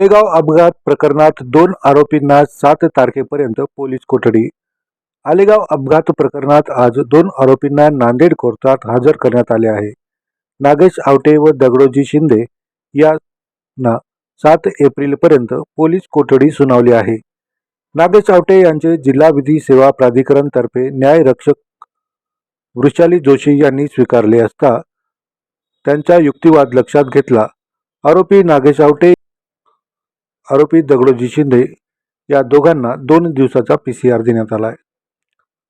आलेगाव अपघात प्रकरणात दोन आरोपींना सात तारखेपर्यंत पोलीस कोठडी. आलेगाव अपघात प्रकरणात आज दोन आरोपींना नांदेड कोर्टात हजर करण्यात आले आहे. नागेश आवटे व दगडोजी शिंदे यांना सात एप्रिलपर्यंत पोलीस कोठडी सुनावली आहे. नागेश आवटे यांचे जिल्हा विधी सेवा प्राधिकरणतर्फे न्यायरक्षक वृषाली जोशी यांनी स्वीकारले असता त्यांचा युक्तिवाद लक्षात घेतला. आरोपी नागेश आवटे आरोपी दगडोजी शिंदे या दोघांना दोन दिवसाचा पी सी आर देण्यात आला आहे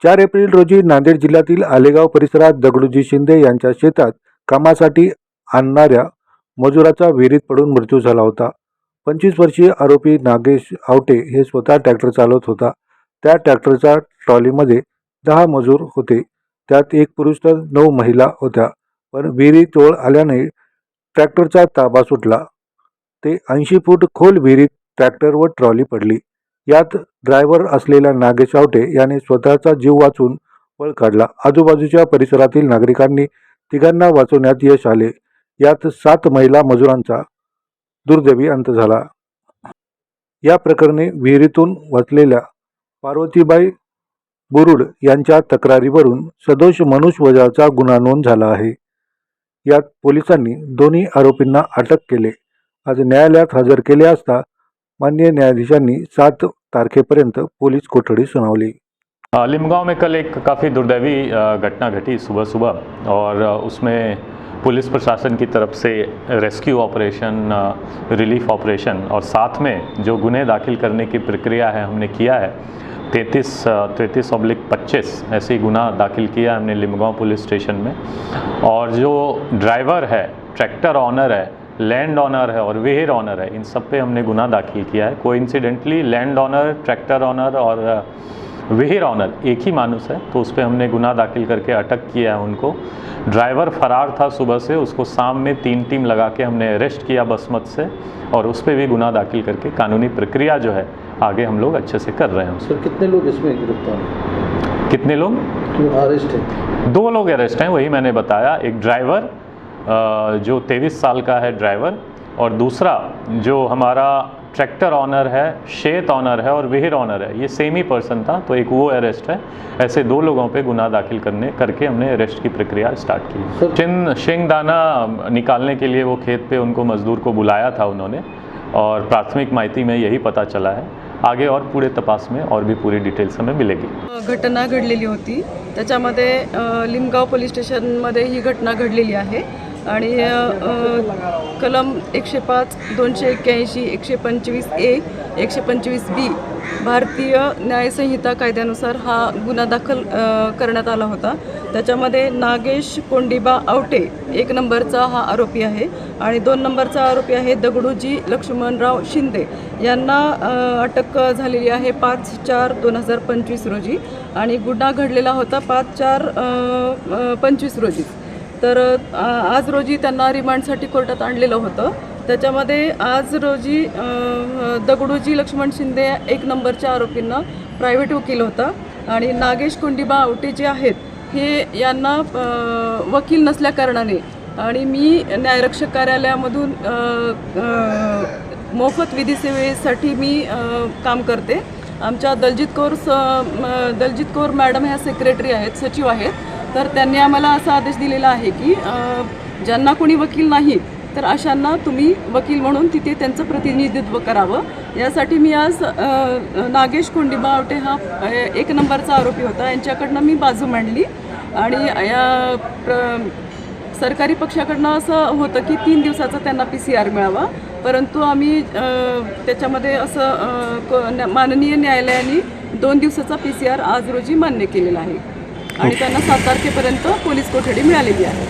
चार एप्रिल रोजी नांदेड जिल्ह्यातील आलेगाव परिसरात दगडोजी शिंदे यांच्या शेतात कामासाठी आणणाऱ्या मजुराचा विहिरीत पडून मृत्यू झाला होता. पंचवीस वर्षीय आरोपी नागेश आवटे हे स्वतः ट्रॅक्टर चालवत होता. त्या ट्रॅक्टरच्या ट्रॉलीमध्ये दहा मजूर होते. त्यात एक पुरुष तर नऊ महिला होत्या. पण विहिरी तोळ आल्याने ट्रॅक्टरचा ताबा सुटला. ते ऐंशी फूट खोल विहिरीत ट्रॅक्टर व ट्रॉली पडली. यात ड्रायव्हर असलेल्या नागेश आवटे याने स्वतःचा जीव वाचून पळ काढला. आजूबाजूच्या परिसरातील नागरिकांनी तिघांना वाचवण्यात यश आले. यात सात महिला मजुरांचा दुर्दैवी अंत झाला. या प्रकरणी विहिरीतून वाचलेल्या पार्वतीबाई बुरुड यांच्या तक्रारीवरून सदोष मनुष्यवजाचा गुन्हा नोंद झाला आहे. यात पोलिसांनी दोन्ही आरोपींना अटक केले. आज न्यायालयात हजर केले असता मान्य न्यायाधीशांनी सात तारखेपर्यंत पोलीस कोठडी सुनावली. लिमगांव में कल एक काफ़ी दुर्दैवी घटना घटी सुबह सुबह और उसमें पुलिस प्रशासन की तरफ़ से रेस्क्यू ऑपरेशन रिलीफ ऑपरेशन और साथ में जो गुने दाखिल करने की प्रक्रिया है हमने किया है, तैंतीस तैंतीस अब्लिक पच्चीस ऐसे गुना दाखिल किया हमने लिमगांव पुलिस स्टेशन में और जो ड्राइवर है, ट्रैक्टर ऑनर है लैंड ऑनर है और वेयर ऑनर है इन सब पे हमने गुना दाखिल किया है। Coincidentally land owner tractor owner और वेहिर ऑनर एक ही मानुस है तो उस पर हमने गुना दाखिल करके अटक किया है उनको। ड्राइवर फरार था सुबह से उसको शाम में तीन टीम लगा के हमने अरेस्ट किया बसमत से और उस पर भी गुना दाखिल करके कानूनी प्रक्रिया जो है आगे हम लोग अच्छे से कर रहे हैं। सर कितने लोग इसमें गिरफ़्तार कितने लोग? अरेस्ट है? दो लोग अरेस्ट हैं वही मैंने बताया। एक ड्राइवर जो तेईस साल का है ड्राइवर और दूसरा जो हमारा ट्रैक्टर ऑनर है शेत ऑनर है और विहिर ऑनर है ये सेम ही पर्सन था तो एक वो अरेस्ट है। ऐसे दो लोगों पे गुनाह दाखिल करने करके हमने अरेस्ट की प्रक्रिया स्टार्ट की। चिन शेंग दाना निकालने के लिए वो खेत पे उनको मजदूर को बुलाया था उन्होंने और प्राथमिक माहिती में यही पता चला है। आगे और पूरे तपास में और भी पूरी डिटेल्स हमें मिलेगी। घटना घडलेली होती त्याच्यामध्ये लिमगाव पोलीस स्टेशनमध्ये ही घटना घडलेली आहे. आणि कलम एकशे पाच दोनशे एक्क्याऐंशी एकशे पंचवीस ए एकशे पंचवीस बी भारतीय न्यायसंहिता कायद्यानुसार हा गुन्हा दाखल करण्यात आला होता. त्याच्यामध्ये नागेश कोंडिबा आवटे एक नंबरचा हा आरोपी आहे आणि दोन नंबरचा आरोपी आहे दगडूजी लक्ष्मणराव शिंदे. यांना अटक झालेली आहे पाच चार दोन हजार पंचवीस रोजी आणि गुन्हा घडलेला होता पाच चार पंचवीस रोजी. तर आज रोजी त्यांना रिमांडसाठी कोर्टात आणलेलं होतं. त्याच्यामध्ये आज रोजी दगडूजी लक्ष्मण शिंदे एक नंबरच्या आरोपींना प्रायव्हेट वकील होता. आणि नागेश कुंडिबा आवटे जे आहेत हे यांना वकील नसल्याकारणाने आणि मी न्यायरक्षक कार्यालयामधून मोफत विधी सेवेसाठी मी काम करते. आमच्या दलजित कौर स म- दलजित कौर मॅडम ह्या सेक्रेटरी आहेत सचिव आहेत. तर त्यांनी आम्हाला असा आदेश दिलेला आहे की ज्यांना कोणी वकील नाही तर अशांना तुम्ही वकील म्हणून तिथे त्यांचं प्रतिनिधित्व करावं. यासाठी मी आज नागेश कोंडिबा आवटे हा एक नंबरचा आरोपी होता. यांच्याकडनं मी बाजू मांडली आणि या प्र सरकारी पक्षाकडनं असं होतं की तीन दिवसाचा त्यांना पी सी आर मिळावा. परंतु आम्ही त्याच्यामध्ये असं क- न्या- माननीय न्यायालयाने दोन दिवसाचा पी सी आर आज रोजी मान्य केलेला आहे. आणि त्यांना सात तारखेपर्यंत पोलीस कोठडी मिळालेली आहे.